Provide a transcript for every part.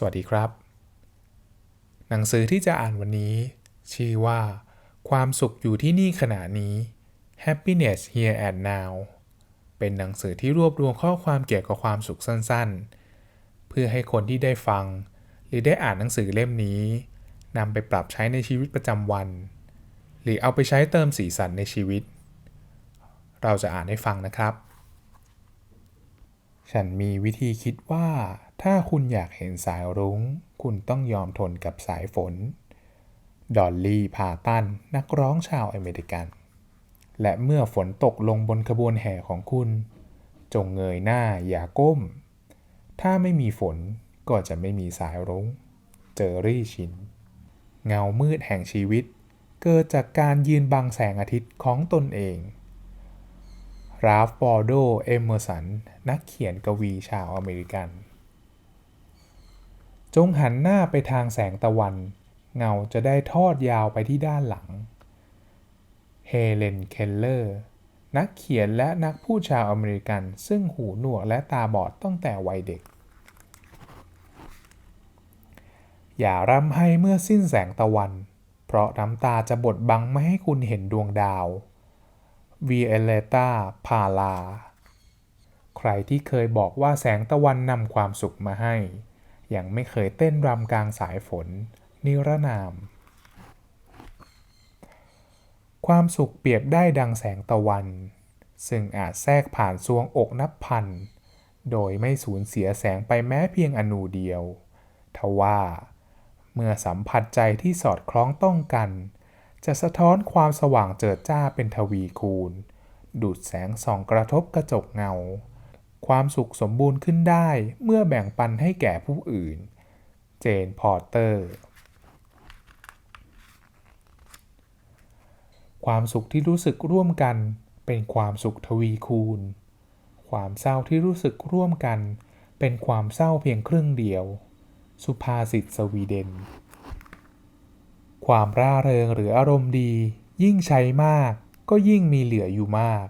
สวัสดีครับ หนังสือที่จะอ่านวันนี้ ชื่อว่า ความสุขอยู่ที่นี่ขณะนี้ Happiness Here and Now เป็นหนังสือที่รวบรวมข้อความเกี่ยวกับความสุขสั้นๆ เพื่อให้คนที่ได้ฟัง หรือได้อ่านหนังสือเล่มนี้นำไปปรับใช้ในชีวิตประจำวัน หรือเอาไปใช้เติมสีสันในชีวิต เราจะอ่านให้ฟังนะครับ ฉันมีวิธีคิดว่า ถ้าคุณอยากเห็นสายรุง้ง คุณต้องยอมทนกับสายฝน ดอลลี่พาตันนักร้องชาวอเมริกัน และเมื่อฝนตกลงบนขบวนแห่ของคุณ จงเงยหน้าอย่าก้ม ถ้าไม่มีฝนก็จะไม่มีสายรุง้ง เจอรี่ชิน เงามืดแห่งชีวิต เกิดจากการยืนบังแสงอาทิตย์ของตนเอง ราฟบอร์โด เอมเมอร์สัน นักเขียนกวีชาวอเมริกัน จงหันหน้าไปทางแสงตะวัน เงาจะได้ทอดยาวไปที่ด้านหลัง เฮเลน เคลเลอร์ นักเขียนและนักพูดชาวอเมริกัน ซึ่งหูหนวกและตาบอดตั้งแต่วัยเด็ก อย่าร่ำไห้เมื่อสิ้นแสงตะวัน เพราะน้ำตาจะบดบังไม่ให้คุณเห็นดวงดาว วีเอเลตาพาลาใครที่เคยบอกว่าแสงตะวันนำความสุขมาให้ ยังไม่เคยเต้นรำกลางสายฝน นิรนาม ความสุขเปรียบได้ดังแสงตะวัน ซึ่งอาจแทรกผ่านซวงอกนับพัน โดยไม่สูญเสียแสงไปแม้เพียงอนูเดียว ทว่า เมื่อสัมผัสใจที่สอดคล้องต้องกัน จะสะท้อนความสว่างเจิดจ้าเป็นทวีคูณ ดูดแสงส่องกระทบกระจกเงา ความสุขสมบูรณ์ขึ้นได้เมื่อแบ่งปันให้แก่ผู้อื่น เจนพอร์เตอร์ ความสุขที่รู้สึกร่วมกันเป็นความสุขทวีคูณ ความเศร้าที่รู้สึกร่วมกัน เป็นความเศร้าเพียงครึ่งเดียว สุภาษิตสวีเดน ความร่าเริงหรืออารมณ์ดี ยิ่งใช้มาก ก็ยิ่งมีเหลืออยู่มาก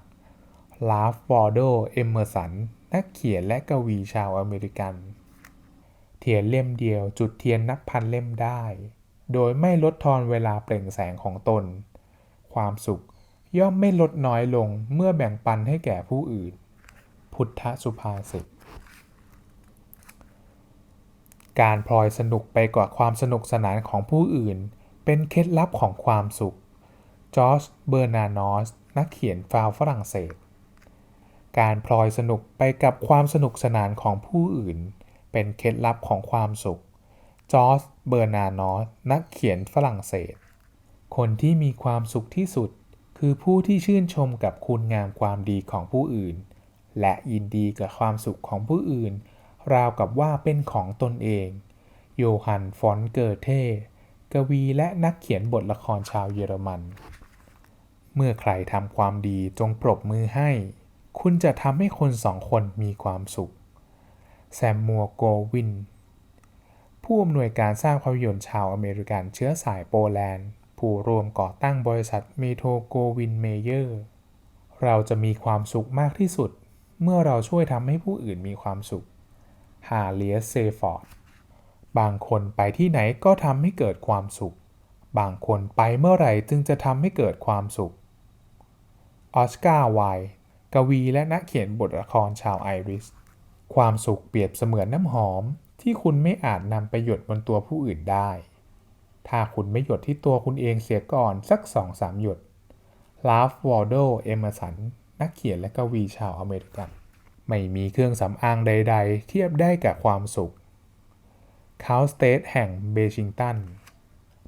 ลาฟวอร์โด เอมเมอร์สัน นักเขียนและกวีชาวอเมริกัน เทียนเล่มเดียวจุดเทียนนับพันเล่มได้ โดยไม่ลดทอนเวลาเปล่งแสงของตน ความสุขย่อมไม่ลดน้อยลงเมื่อแบ่งปันให้แก่ผู้อื่น พุทธสุภาษิต การพลอยสนุกไปกว่าความสนุกสนานของผู้อื่น เป็นเคล็ดลับของความสุข จอร์จ เบอร์นานอส นักเขียนฟาวฝรั่งเศส การพลอยสนุกไปกับความสนุกสนานของผู้อื่น เป็นเคล็ดลับของความสุข จอร์จ เบอร์นานอส นักเขียนฝรั่งเศส คนที่มีความสุขที่สุด คือผู้ที่ชื่นชมกับคุณงามความดีของผู้อื่น และยินดีกับความสุขของผู้อื่น ราวกับว่าเป็นของตนเอง โยฮัน ฟอนเกอร์เท กวีและนักเขียนบทละครชาวเยอรมัน เมื่อใครทำความดีจงปรบมือให้ คุณจะทำให้คนสองคนมีความสุข แซมมัวโกวิน ผู้อำนวยการสร้างภาพยนตร์ชาวอเมริกันเชื้อสายโปแลนด์ ผู้รวมก่อตั้งบริษัทเมโทรโกวินเมเยอร์ เราจะมีความสุขมากที่สุด เมื่อเราช่วยทำให้ผู้อื่นมีความสุข ฮาเลียสเซฟอร์ด บางคนไปที่ไหนก็ทำให้เกิดความสุข บางคนไปเมื่อไหร่จึงจะทำให้เกิดความสุข ออสการ์ไวล์กวีและนักเขียนบทละครชาวไอริส ความสุขเปรียบเสมือนน้ำหอมที่คุณไม่อาจนำไปหยดบนตัวผู้อื่นได้ ถ้าคุณไม่หยดที่ตัวคุณเองเสียก่อนสักสองสามหยด ลาฟวอลโด เอมเมสัน นักเขียนและกวีชาวอเมริกัน ไม่มีเครื่องสำอางใด ๆ เทียบได้กับความสุข คาวสเตทแห่งเบชิงตัน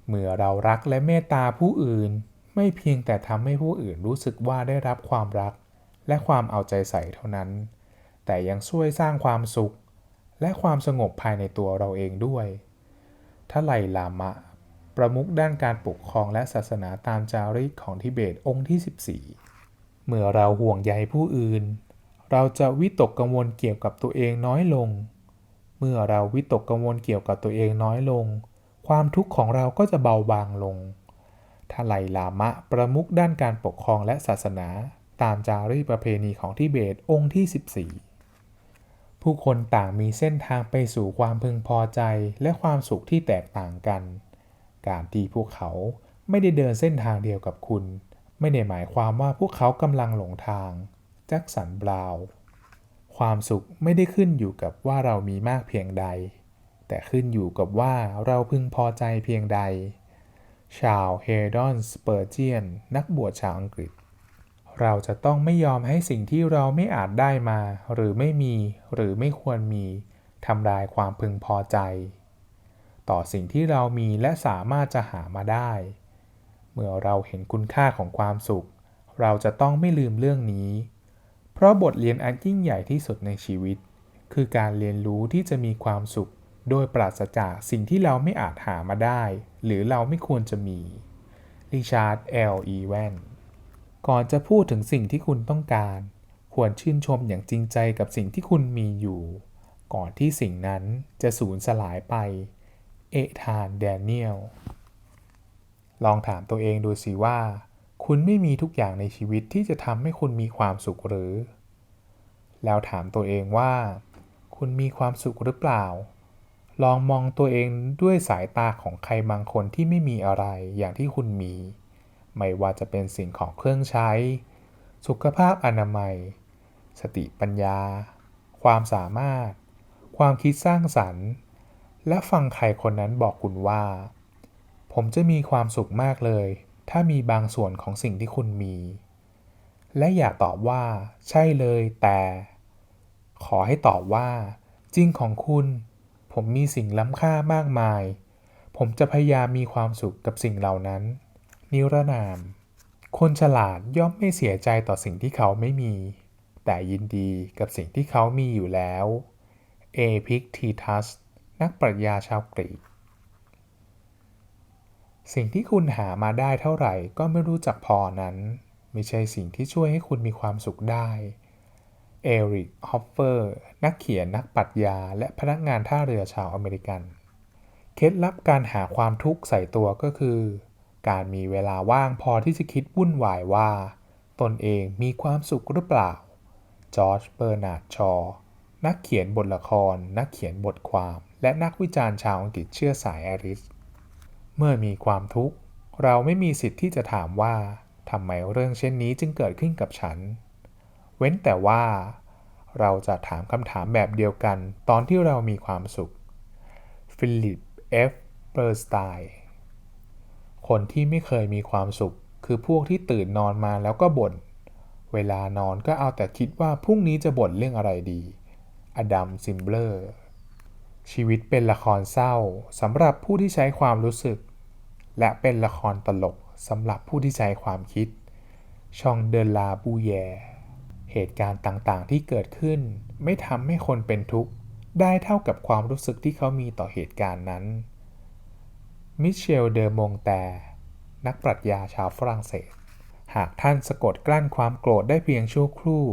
เมื่อเรารักและเมตตาผู้อื่น ไม่เพียงแต่ทำให้ผู้อื่นรู้สึกว่าได้รับความรัก และความเอาใจใส่เท่านั้น แต่ยังช่วยสร้างความสุข และความสงบภายในตัวเราเองด้วยทไลลามะ ประมุขด้านการปกครองและศาสนาตามจารีตของทิเบตองค์ที่ 14 เมื่อเราห่วงใยผู้อื่น เราจะวิตกกังวลเกี่ยวกับตัวเองน้อยลง เมื่อเราวิตกกังวลเกี่ยวกับตัวเองน้อยลง ความทุกข์ของเราก็จะเบาบางลงทไลลามะประมุขด้านการปกครองและศาสนา ตามจารีประเพณีของทิเบตองค์ที่ 14 ผู้คนต่างมีเส้นทางไปสู่ความพึงพอใจและความสุขที่แตกต่างกัน การที่พวกเขาไม่ได้เดินเส้นทางเดียวกับคุณ ไม่ได้หมายความว่าพวกเขากำลังหลงทางแจ็คสันบราวน์ ความสุขไม่ได้ขึ้นอยู่กับว่าเรามีมากเพียงใด แต่ขึ้นอยู่กับว่าเราพึงพอใจเพียงใด ชาวเฮดอนสเปอร์เจียน นักบวชชาวอังกฤษ เราจะต้องไม่ยอมให้สิ่งที่เราไม่อาจได้มา หรือไม่มี หรือไม่ควรมีทำลายความพึงพอใจ ต่อสิ่งที่เรามีและสามารถจะหามาได้ เมื่อเราเห็นคุณค่าของความสุข เราจะต้องไม่ลืมเรื่องนี้ เพราะบทเรียนอันยิ่งใหญ่ที่สุดในชีวิต คือการเรียนรู้ที่จะมีความสุข โดยปราศจากสิ่งที่เราไม่อาจหามาได้ หรือเราไม่ควรจะมีริชาร์ดเอลอีแวนก่อนจะพูดถึงสิ่งที่คุณต้องการ ควรชื่นชมอย่างจริงใจกับสิ่งที่คุณมีอยู่ ก่อนที่สิ่งนั้นจะสูญสลายไป เอธานแดเนียล ลองถามตัวเองดูสิว่า คุณไม่มีทุกอย่างในชีวิตที่จะทำให้คุณมีความสุขหรือ แล้วถามตัวเองว่า คุณมีความสุขหรือเปล่า ลองมองตัวเองด้วยสายตาของใครบางคนที่ไม่มีอะไรอย่างที่คุณมี ไม่ว่าจะเป็นสิ่งของเครื่องใช้ สุขภาพอนามัย สติปัญญา ความสามารถ ความคิดสร้างสรรค์ และฟังใครคนนั้นบอกคุณว่า ผมจะมีความสุขมากเลย ถ้ามีบางส่วนของสิ่งที่คุณมี และอย่าตอบว่า ใช่เลยแต่ ขอให้ตอบว่า จริงของคุณ ผมมีสิ่งล้ำค่ามากมาย ผมจะพยายามมีความสุขกับสิ่งเหล่านั้น นิรนาม คนฉลาดย่อมไม่เสียใจต่อสิ่งที่เขาไม่มี แต่ยินดีกับสิ่งที่เขามีอยู่แล้ว เอพิกทีทัส นักปรัชญาชาวกรีก สิ่งที่คุณหามาได้เท่าไหร่ก็ไม่รู้จักพอนั้น ไม่ใช่สิ่งที่ช่วยให้คุณมีความสุขได้ เอริก ฮอฟเฟอร์ นักเขียนนักปรัชญา และพนักงานท่าเรือชาวอเมริกัน เคล็ดลับการหาความทุกข์ใส่ตัวก็คือ การมีเวลาว่างพอที่จะคิดวุ่นวายว่า ตนเองมีความสุขหรือเปล่า จอร์จ เบอร์นาร์ด ชอ นักเขียนบทละคร นักเขียนบทความ และนักวิจารณ์ชาวอังกฤษเชื่อสายแอริส เมื่อมีความทุกข์ เราไม่มีสิทธิ์ที่จะถามว่าทำไมเรื่องเช่นนี้จึงเกิดขึ้นกับฉัน เว้นแต่ว่า เราจะถามคำถามแบบเดียวกันตอนที่เรามีความสุข ฟิลิป เอฟ เบอร์สไตน์คนที่ไม่เคยมีความสุข คือพวกที่ตื่นนอนมาแล้วก็บ่น เวลานอนก็เอาแต่คิดว่าพรุ่งนี้จะบ่นเรื่องอะไรดี อดัม ซิมเบลอร์ ชีวิตเป็นละครเศร้าสำหรับผู้ที่ใช้ความรู้สึก และเป็นละครตลกสำหรับผู้ที่ใช้ความคิด ชองเดลาบูแย เหตุการณ์ต่างๆ ที่เกิดขึ้น ไม่ทำให้คนเป็นทุกข์ ได้เท่ากับความรู้สึกที่เขามีต่อเหตุการณ์นั้น มิเชล เดอมงแต่นักปรัชญาชาวฝรั่งเศส หากท่านสะกดกลั้นความโกรธได้เพียงชั่วครู่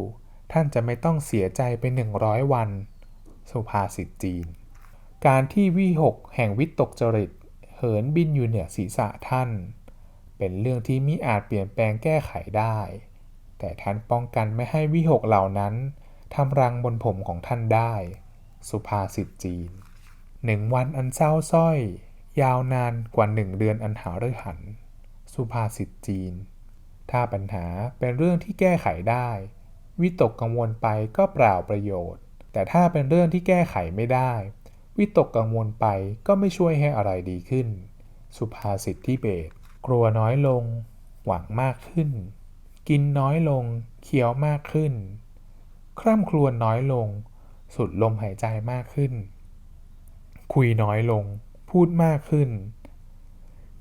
ท่านจะไม่ต้องเสียใจไปหนึ่งร้อยวัน สุภาษิตจีน การที่วิหกแห่งวิตกจริต เหินบินอยู่เหนือศีรษะท่าน เป็นเรื่องที่มิอาจเปลี่ยนแปลงแก้ไขได้ แต่ท่านป้องกันไม่ให้วิหกเหล่านั้นทำรังบนผมของท่านได้ สุภาษิตจีน หนึ่งวันอันเศร้าส้อย ยาวนานกว่าหนึ่งเดือนอันหาฤหัน สุภาษิตจีน ถ้าปัญหาเป็นเรื่องที่แก้ไขได้ วิตกกังวลไปก็เปล่าประโยชน์ แต่ถ้าเป็นเรื่องที่แก้ไขไม่ได้ วิตกกังวลไปก็ไม่ช่วยให้อะไรดีขึ้น สุภาษิตที่เบตกลัวน้อยลง หวังมากขึ้น กินน้อยลง เคี้ยวมากขึ้น คร่ำครวญน้อยลง สุดลมหายใจมากขึ้น คุยน้อยลง พูดมากขึ้น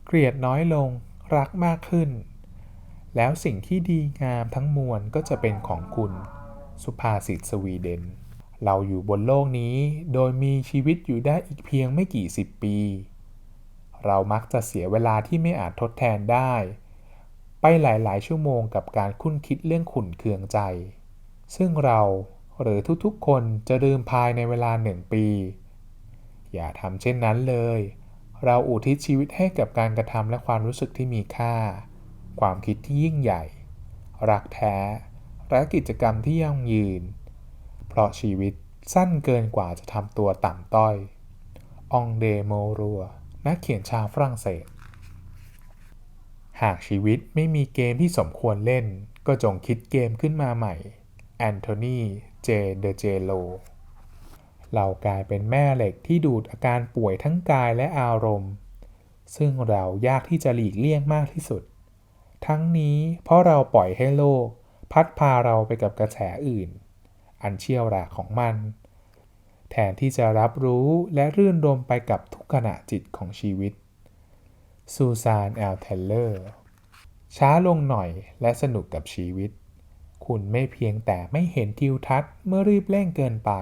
เกลียดน้อยลง รักมากขึ้น แล้วสิ่งที่ดีงามทั้งมวลก็จะเป็นของคุณ สุภาษิตสวีเดน เราอยู่บนโลกนี้โดยมีชีวิตอยู่ได้อีกเพียงไม่กี่สิบปี เรามักจะเสียเวลาที่ไม่อาจทดแทนได้ ไปหลายๆ ชั่วโมงกับการคุ้นคิดเรื่องขุนเคืองใจ ซึ่งเราหรือทุกๆ คนจะลืมภายในเวลาหนึ่งปี อย่าทำเช่นนั้นเลย เราอุทิศชีวิตให้กับการกระทำและความรู้สึกที่มีค่า ความคิดที่ยิ่งใหญ่ รักแท้ และกิจกรรมที่ยั่งยืน ราะชีวิตสั้นเกินกว่าจะทำตัวต่ำต้อย องเดโมรัว นักเขียนชาวฝรั่งเศส หากชีวิตไม่มีเกมที่สมควรเล่น ก็จงคิดเกมขึ้นมาใหม่ แอนโทนี เจ เดเจโล เรากลายเป็นแม่เหล็กที่ดูดอาการป่วยทั้งกายและอารมณ์ ซึ่งเรายากที่จะหลีกเลี่ยงมากที่สุด ทั้งนี้เพราะเราปล่อยให้โลก พัดพาเราไปกับกระแสอื่น อันเชี่ยวราของมัน แทนที่จะรับรู้และรื่นรมไปกับทุกขณะจิตของชีวิต ซูซานแอลเทเลอร์ ช้าลงหน่อยและสนุกกับชีวิต คุณไม่เพียงแต่ไม่เห็นทิวทัศน์เมื่อรีบเร่งเกินไป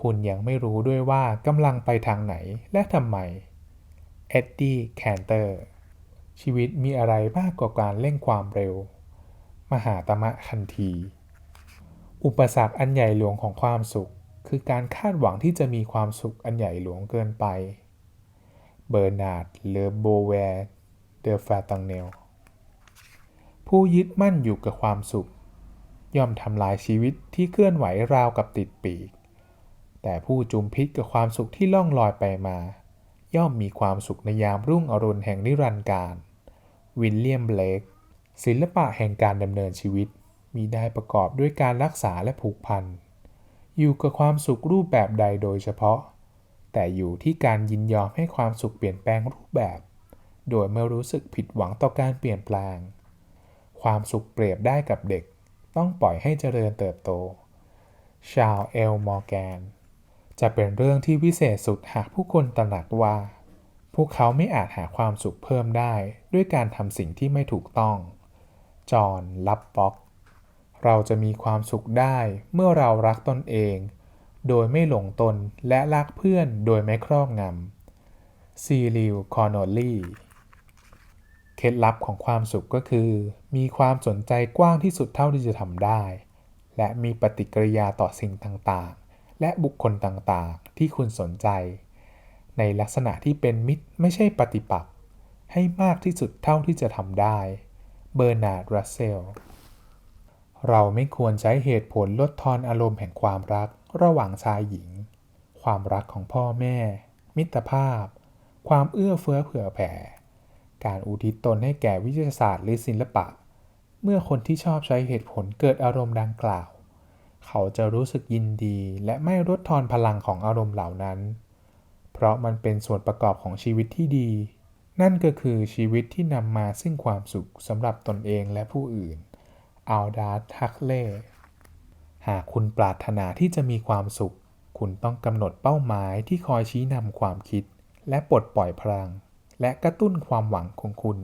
คุณยังไม่รู้ด้วยว่ากำลังไปทางไหนและทำไม เอ็ดดี้แคนเตอร์ ชีวิตมีอะไรมากกว่าการเร่งความเร็ว มหาตมะคันที อุปสรรคอันใหญ่หลวงของความสุข คือการคาดหวังที่จะมีความสุขอันใหญ่หลวงเกินไป เบอร์นาร์ดเลอโบแวร์เดอฟาตังเนล ผู้ยึดมั่นอยู่กับความสุข ย่อมทำลายชีวิตที่เคลื่อนไหวราวกับติดปีก แต่ผู้จุมพิษกับความสุขที่ล่องลอยไปมา ย่อมมีความสุขในยามรุ่งอรุณแห่งนิรันดร์การ วิลเลียมเบลกศิลปะแห่งการดำเนินชีวิต มีได้ประกอบด้วยการรักษาและผูกพัน อยู่กับความสุขรูปแบบใดโดยเฉพาะ แต่อยู่ที่การยินยอมให้ความสุขเปลี่ยนแปลงรูปแบบ โดยไม่รู้สึกผิดหวังต่อการเปลี่ยนแปลง ความสุขเปรียบได้กับเด็ก ต้องปล่อยให้เจริญเติบโต ชาวเอลมอร์แกน จะเป็นเรื่องที่วิเศษสุดหากผู้คนตระหนักว่า พวกเขาไม่อาจหาความสุขเพิ่มได้ ด้วยการทำสิ่งที่ไม่ถูกต้อง จอห์น ลับบ็อก เราจะมีความสุขได้เมื่อเรารักตนเอง โดยไม่หลงตนและรักเพื่อนโดยไม่ครอบงำซีริลคอร์นอลลี่เคล็ดลับของความสุขก็คือ มีความสนใจกว้างที่สุดเท่าที่จะทำได้ และมีปฏิกิริยาต่อสิ่งต่างๆ และบุคคลต่างๆ ที่คุณสนใจ ในลักษณะที่เป็นมิตรไม่ใช่ปฏิปักษ์ให้มากที่สุดเท่าที่จะทำได้ เบอร์นาร์ด รัสเซล เราไม่ควรใช้เหตุผลลดทอนอารมณ์แห่งความรักระหว่างชายหญิง ความรักของพ่อแม่ มิตรภาพ ความเอื้อเฟื้อเผื่อแผ่ การอุทิศตนให้แก่วิทยาศาสตร์หรือศิลปะ เมื่อคนที่ชอบใช้เหตุผลเกิดอารมณ์ดังกล่าว เขาจะรู้สึกยินดีและไม่ลดทอนพลังของอารมณ์เหล่านั้น เพราะมันเป็นส่วนประกอบของชีวิตที่ดี นั่นก็คือชีวิตที่นำมาซึ่งความสุขสำหรับตนเองและผู้อื่น อัลดาร์ทักเล่ หากคุณปรารถนาที่จะมีความสุข คุณต้องกำหนดเป้าหมายที่คอยชี้นำความคิด และปลดปล่อยพลัง และกระตุ้นความหวังของคุณ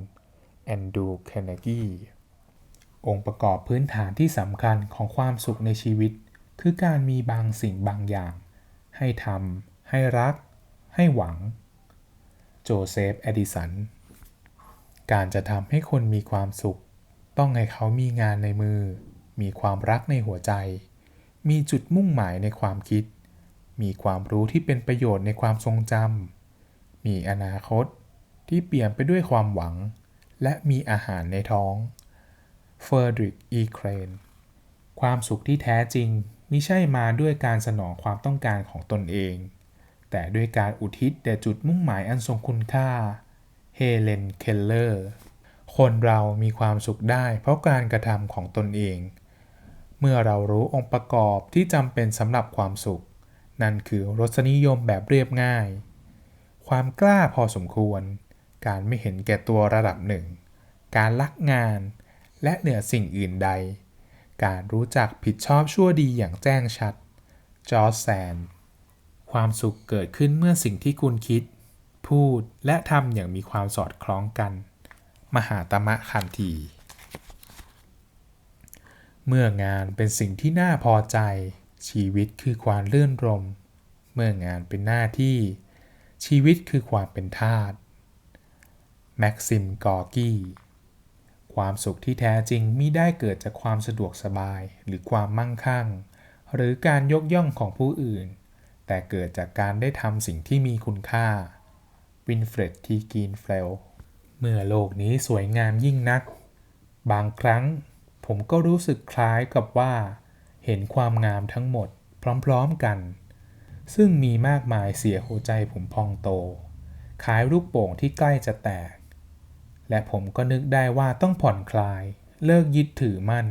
แอนดูแคนเนกีองค์ประกอบพื้นฐานที่สำคัญของความสุขในชีวิต คือการมีบางสิ่งบางอย่าง ให้ทำให้รัก ให้หวัง โจเซฟ แอดิสัน การจะทำให้คนมีความสุข ต้องให้เขามีงานในมือ มีความรักในหัวใจ มีจุดมุ่งหมายในความคิด มีความรู้ที่เป็นประโยชน์ในความทรงจำ มีอนาคตที่เปลี่ยนไปด้วยความหวัง และมีอาหารในท้องเฟอร์ดริกอีเครนความสุขที่แท้จริงมิใช่มาด้วยการสนองความต้องการของตนเอง แต่ด้วยการอุทิศแด่จุดมุ่งหมายอันทรงคุณค่า เฮเลน เคลเลอร์ คนเรามีความสุขได้เพราะการกระทำของตนเอง เมื่อเรารู้องค์ประกอบที่จำเป็นสำหรับความสุข นั่นคือรสนิยมแบบเรียบง่าย ความกล้าพอสมควร การไม่เห็นแก่ตัวระดับหนึ่ง การรักงาน และเหนือสิ่งอื่นใด การรู้จักผิดชอบชั่วดีอย่างแจ้งชัด จอร์แซน ความสุขเกิดขึ้นเมื่อสิ่งที่คุณคิด พูดและทำอย่างมีความสอดคล้องกัน มหาตมะคันทีเมื่องานเป็นสิ่งที่น่าพอใจ ชีวิตคือความเลื่อนรม เมื่องานเป็นหน้าที่ ชีวิตคือความเป็นทาสแม็กซิม กอร์กี้ ความสุขที่แท้จริงมิได้เกิดจากความสะดวกสบายหรือความมั่งคั่ง หรือการยกย่องของผู้อื่น แต่เกิดจากการได้ทำสิ่งที่มีคุณค่า วินเฟรด ทีกีนเฟล เมื่อโลกนี้สวยงามยิ่งนัก บางครั้งผมก็รู้สึกคล้ายกับว่า เห็นความงามทั้งหมดพร้อมๆกัน ซึ่งมีมากมายเสียหัวใจผมพองโตคล้ายลูกโป่งที่ใกล้จะแตก และผมก็นึกได้ว่าต้องผ่อนคลาย เลิกยึดถือมั่น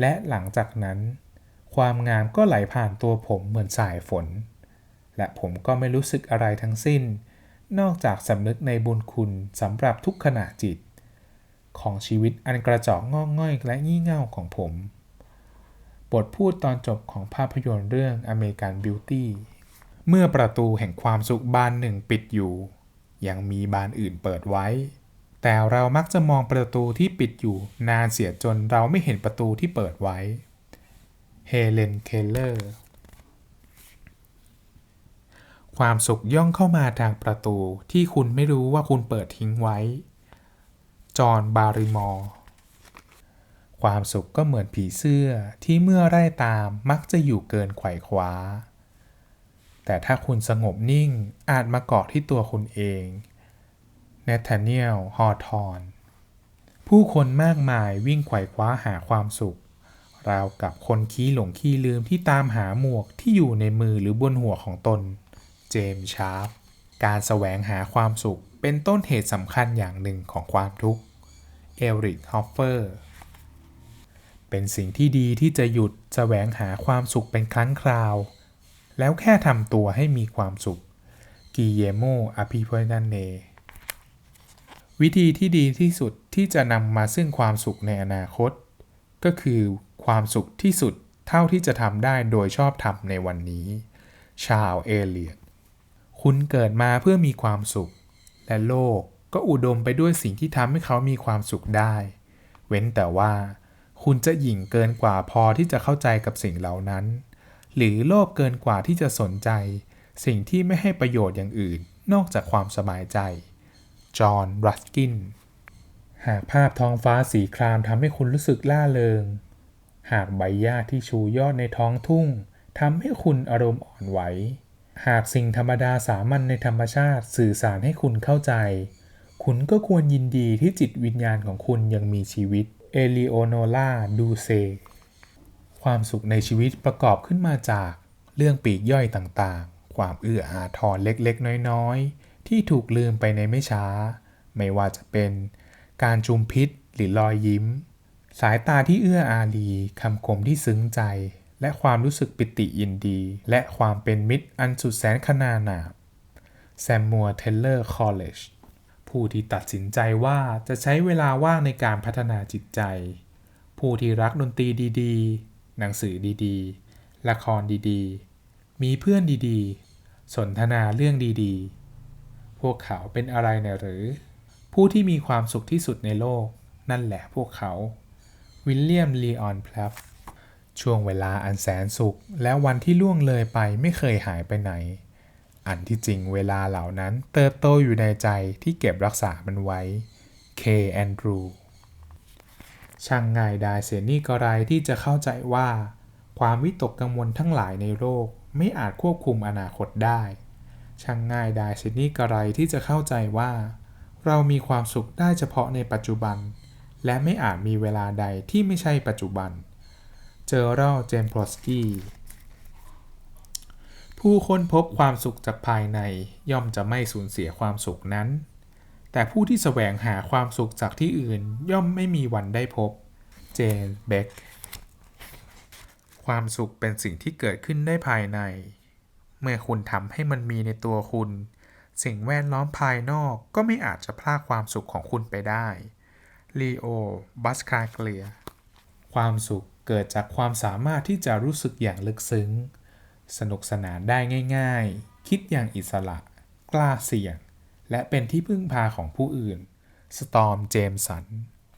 และหลังจากนั้น ความงามก็ไหลผ่านตัวผมเหมือนสายฝน และผมก็ไม่รู้สึกอะไรทั้งสิ้น นอกจากสำนึกในบุญคุณสำหรับทุกขณะจิต ของชีวิตอันกระจอกงอกง่อยและงี่เง่าของผม บทพูดตอนจบของภาพยนตร์เรื่อง American Beauty เมื่อประตูแห่งความสุขบานหนึ่งปิดอยู่ ยังมีบานอื่นเปิดไว้ แต่เรามักจะมองประตูที่ปิดอยู่นานเสียจนเราไม่เห็นประตูที่เปิดไว้ เฮเลน เคลเลอร์ ความสุขย่องเข้ามาทางประตูที่คุณไม่รู้ว่าคุณเปิดทิ้งไว้ จอห์น บาริมอร์ ความสุขก็เหมือนผีเสื้อที่เมื่อไล่ตามมักจะอยู่เกินไขว่คว้า แต่ถ้าคุณสงบนิ่งอาจมาเกาะที่ตัวคุณเองเนธาเนียล ฮอทอนผู้คนมากมายวิ่งไขว่คว้าหาความสุข ราวกับคนขี้หลงขี้ลืมที่ตามหาหมวกที่อยู่ในมือหรือบนหัวของตน เจมส์ชาร์ปการแสวงหาความสุขเป็นต้นเหตุสำคัญอย่างหนึ่งของความทุกข์ เอริกฮอฟเฟอร์ เป็นสิ่งที่ดีที่จะหยุดแสวงหาความสุขเป็นครั้งคราว แล้วแค่ทำตัวให้มีความสุข กิเยโมอาพิพนันเน วิธีที่ดีที่สุดที่จะนำมาซึ่งความสุขในอนาคต ก็คือความสุขที่สุดเท่าที่จะทำได้โดยชอบธรรมในวันนี้ ชาวเอเลียต คุณเกิดมาเพื่อมีความสุข และโลกก็อุดมไปด้วยสิ่งที่ทำให้เขามีความสุขได้ เว้นแต่ว่า คุณจะหยิ่งเกินกว่าพอที่จะเข้าใจกับสิ่งเหล่านั้น หรือโลภเกินกว่าที่จะสนใจ สิ่งที่ไม่ให้ประโยชน์อย่างอื่นนอกจากความสบายใจ จอห์น รัสกิน หากภาพท้องฟ้าสีครามทำให้คุณรู้สึกล่าเริง หากใบหญ้าที่ชูยอดในท้องทุ่งทำให้คุณอารมณ์อ่อนไหว หากสิ่งธรรมดาสามัญในธรรมชาติสื่อสารให้คุณเข้าใจ คุณก็ควรยินดีที่จิตวิญญาณของคุณยังมีชีวิต เอลิโอโนลาดูเซ ความสุขในชีวิตประกอบขึ้นมาจากเรื่องปีกย่อยต่างๆ ความเอื้ออาทรเล็กๆ น้อยๆ ที่ถูกลืมไปในไม่ช้า ไม่ว่าจะเป็นการจุมพิษหรือรอยยิ้ม สายตาที่เอื้ออารีคำคมที่ซึ้งใจ และความรู้สึกปิติยินดี และความเป็นมิตรอันสุดแสนขนานาบแซมมัวเทเลอร์คอลเลจผู้ที่ตัดสินใจว่าจะใช้เวลาว่างในการพัฒนาจิตใจ ผู้ที่รักดนตรีดีๆ หนังสือดีๆ ละครดีๆ มีเพื่อนดีๆ สนทนาเรื่องดีๆ พวกเขาเป็นอะไรนะหรือ ผู้ที่มีความสุขที่สุดในโลก นั่นแหละพวกเขา วิลเลียม ลีออนพลัฟ ช่วงเวลาอันแสนสุขและวันที่ล่วงเลยไปไม่เคยหายไปไหน อันที่จริงเวลาเหล่านั้นเติบโตอยู่ในใจที่เก็บรักษามันไว้เคแอนดรูช่างง่ายดายเสียนี่ก็ไรที่จะเข้าใจว่า ความวิตกกังวลทั้งหลายในโลกไม่อาจควบคุมอนาคตได้ ช่างง่ายดายเสียนี่ก็ไรที่จะเข้าใจว่า เรามีความสุขได้เฉพาะในปัจจุบัน และไม่อาจมีเวลาใดที่ไม่ใช่ปัจจุบัน เจอรัลเจมพลอสกี้ผู้ค้นพบความสุขจากภายในย่อมจะไม่สูญเสียความสุขนั้น แต่ผู้ที่แสวงหาความสุขจากที่อื่นย่อมไม่มีวันได้พบ เจนเบคความสุขเป็นสิ่งที่เกิดขึ้นได้ภายใน เมื่อคุณทำให้มันมีในตัวคุณ สิ่งแวดล้อมภายนอกก็ไม่อาจจะพลากความสุขของคุณไปได้ลีโอบัสคาเกลีย ความสุข เกิดจากความสามารถที่จะรู้สึกอย่างลึกซึ้ง สนุกสนานได้ง่าย ๆ คิดอย่างอิสระ กล้าเสี่ยง และเป็นที่พึ่งพาของผู้อื่น สตอม เจมสัน